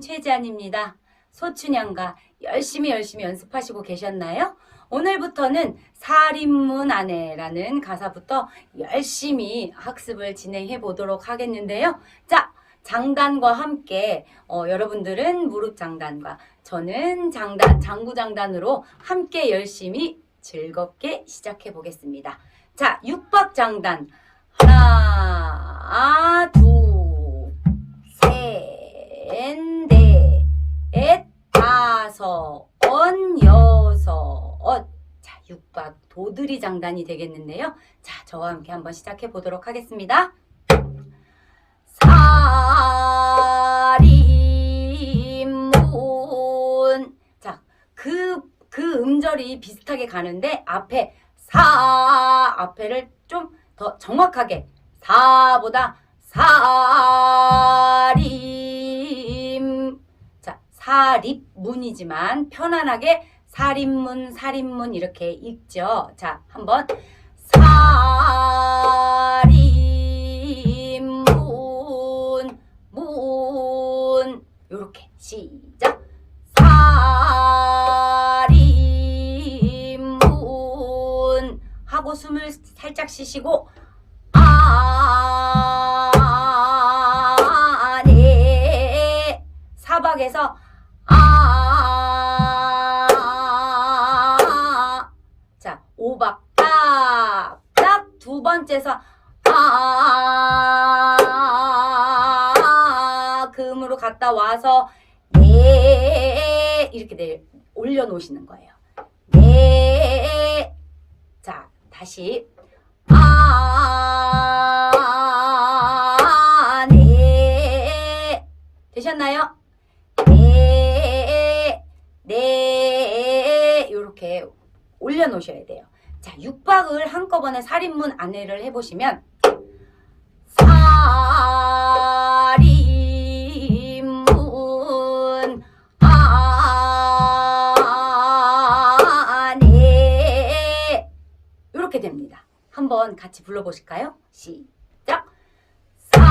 최지안입니다. 소춘향과 열심히 열심히 연습하시고 계셨나요? 오늘부터는 살인문 아내라는 가사부터 열심히 학습을 진행해 보도록 하겠는데요. 자, 장단과 함께 어, 여러분들은 무릎 장단과 저는 장단, 장구 장단으로 함께 열심히 즐겁게 시작해 보겠습니다. 자, 육박 장단 하나, 둘, 셋, 넷, 다섯, 여섯. 자, 육박 도드리 장단이 되겠는데요. 자, 저와 함께 한번 시작해 보도록 하겠습니다. 사리문. 자, 그, 그 음절이 비슷하게 가는데 앞에 사 앞에를 좀 더 정확하게 사보다 자 사립문이지만 편안하게 살인문 살인문 이렇게 읽죠. 자 한번. 살인문 문. 요렇게 시작. 살인문. 하고 숨을 살짝 쉬시고 아네 사박에서 아자 오박 딱 딱 두 번째서 아 금으로 갔다 와서 네 이렇게 내 올려 놓으시는 거예요. 네. 자, 다시 아, 네. 되셨나요? 네. 네. 이렇게 올려 놓으셔야 돼요. 자, 육박을 한꺼번에 살인문 안내를 해 보시면 살인문 안에 이렇게 됩니다. 한번 같이 불러보실까요? 시작. 살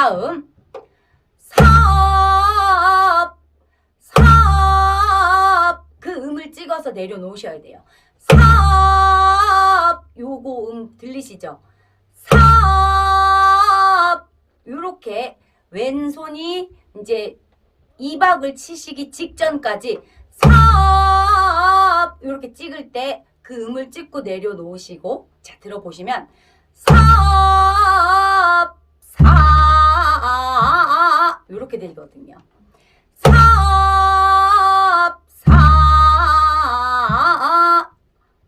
다음. 삽, 삽, 그 음을 찍어서 내려놓으셔야 돼요. 삽, 요거 음 들리시죠? 삽, 요렇게 왼손이 이제 이박을 치시기 직전까지 삽, 요렇게 찍을 때 그 음을 찍고 내려놓으시고 자 들어보시면 삽, 사 이렇게 되거든요. 삽, 사,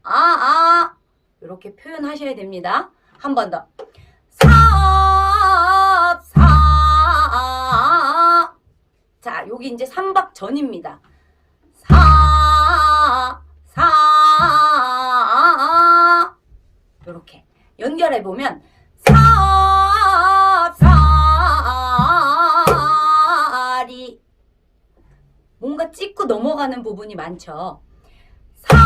아, 아 이렇게 표현하셔야 됩니다. 한 번 더. 삽, 사. 자, 여기 이제 삼박 전입니다. 사, 사. 이렇게 연결해 보면 뭔가 찍고 넘어가는 부분이 많죠. 삽,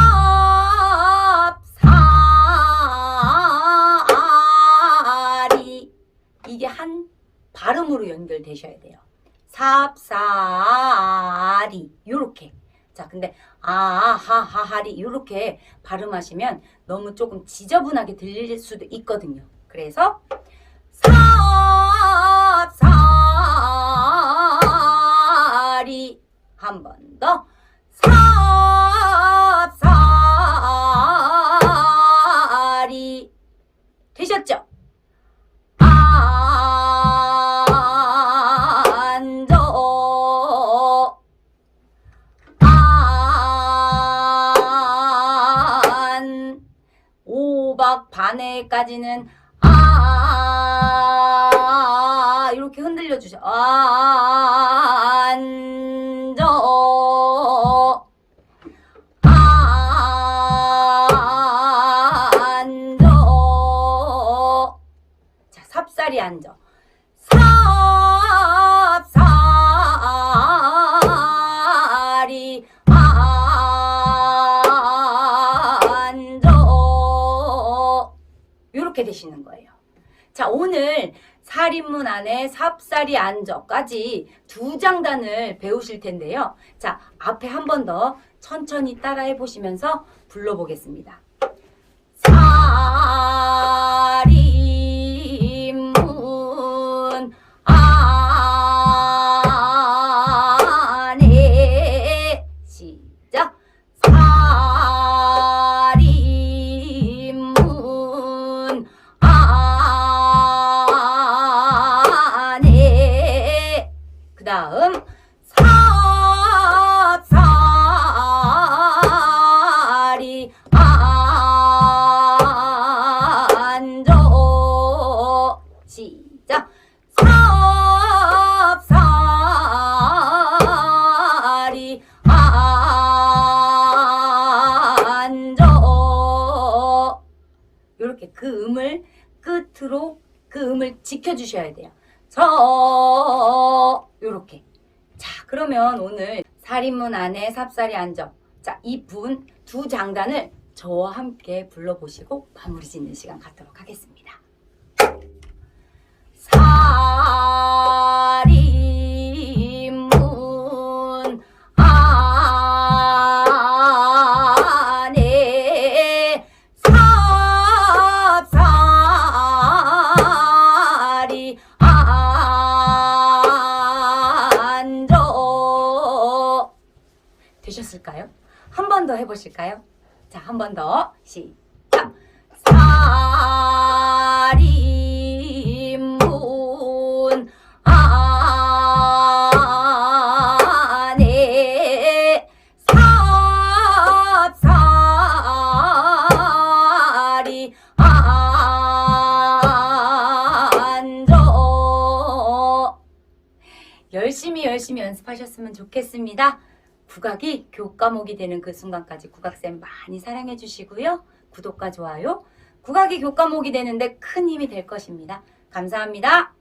사리. 이게 한 발음으로 연결되셔야 돼요. 삽 사리. 요렇게. 자, 근데 아하하하리 요렇게 발음하시면 너무 조금 지저분하게 들릴 수도 있거든요. 그래서 삽 한 번 더. 삽사리 되셨죠? 앉아 안 오박 반에까지는 아 이렇게 흔들려 주셔. 아, 아 앉아. 앉아. 아, 자, 삽살이 앉아. 되시는 거예요. 자, 오늘 살인문 안에 삽살이 안저까지 두 장단을 배우실 텐데요. 자, 앞에 한 번 더 천천히 따라해 보시면서 불러보겠습니다. 살인 그 음을 끝으로 그 음을 지켜주셔야 돼요. 저 요렇게. 자 그러면 오늘 살인문 안에 삽살이 안정. 자이 분 두 장단을 저와 함께 불러보시고 마무리 짓는 시간 갖도록 하겠습니다. 살인 되셨을까요? 한 번 더 해보실까요? 자, 한 번 더 시작 안저 열심히 열심히 연습하셨으면 좋겠습니다. 국악이 교과목이 되는 그 순간까지 국악쌤 많이 사랑해 주시고요. 구독과 좋아요. 국악이 교과목이 되는데 큰 힘이 될 것입니다. 감사합니다.